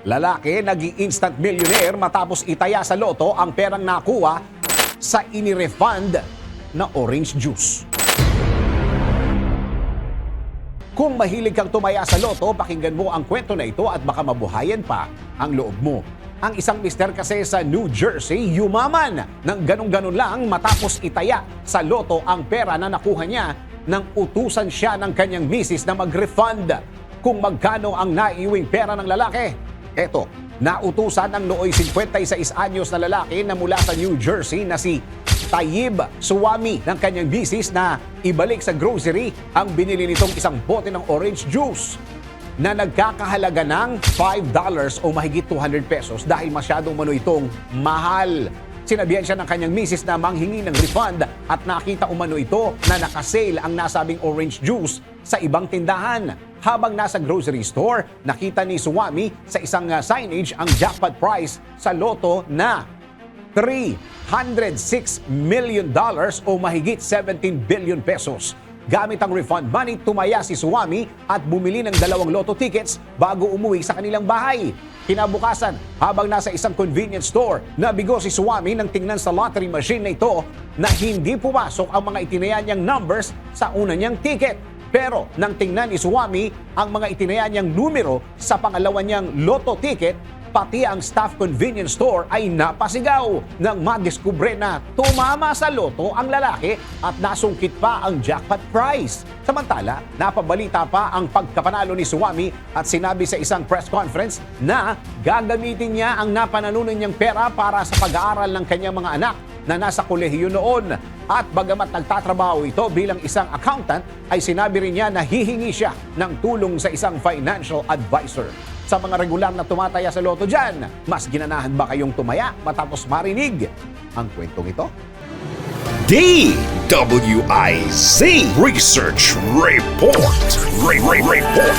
Lalaki naging instant millionaire matapos itaya sa loto ang perang nakuha sa inirefund na orange juice. Kung mahilig kang tumaya sa loto, pakinggan mo ang kwento na ito at baka mabuhayan pa ang loob mo. Ang isang mister kasi sa New Jersey yumaman ng ganun-ganun lang matapos itaya sa loto ang pera na nakuha niya nang utusan siya ng kanyang misis na mag-refund kung magkano ang naiuwing pera ng lalaki. Eto, nautusan ng nooy 56 anyos na lalaki na mula sa New Jersey na si Tayyib Suwami ng kanyang misis na ibalik sa grocery ang binili nitong isang bote ng orange juice na nagkakahalaga ng $5 o mahigit 200 pesos dahil masyadong mano itong mahal. Sinabihan siya ng kanyang misis na manghingi ng refund at nakita umano ito na nakasale ang nasabing orange juice sa ibang tindahan. Habang nasa grocery store, nakita ni Suwami sa isang uh, signage ang jackpot prize sa loto na 306 million dollars o mahigit 17 billion pesos. Gamit ang refund money, tumaya si Suwami at bumili ng dalawang loto tickets bago umuwi sa kanilang bahay. Kinabukasan, habang nasa isang convenience store, nabigo si Suwami nang tingnan sa lottery machine na ito na hindi pumasok ang mga itinaya niyang numbers sa una niyang ticket. Pero nang tingnan ni Suwami ang mga itinaya niyang numero sa pangalawa niyang loto ticket, pati ang staff convenience store ay napasigaw nang madiskubre na tumama sa loto ang lalaki at nasungkit pa ang jackpot prize. Samantala, napabalita pa ang pagkapanalo ni Suwami at sinabi sa isang press conference na gagamitin niya ang napanalunan niyang pera para sa pag-aaral ng kanyang mga anak na nasa kolehiyo noon. At bagamat nagtatrabaho ito bilang isang accountant, ay sinabi rin niya na hihingi siya ng tulong sa isang financial advisor. Sa mga regular na tumataya sa loto dyan, mas ginanahan ba kayong tumaya matapos marinig ang kwentong ito? DWIZ Research Report. Re- Re- Report.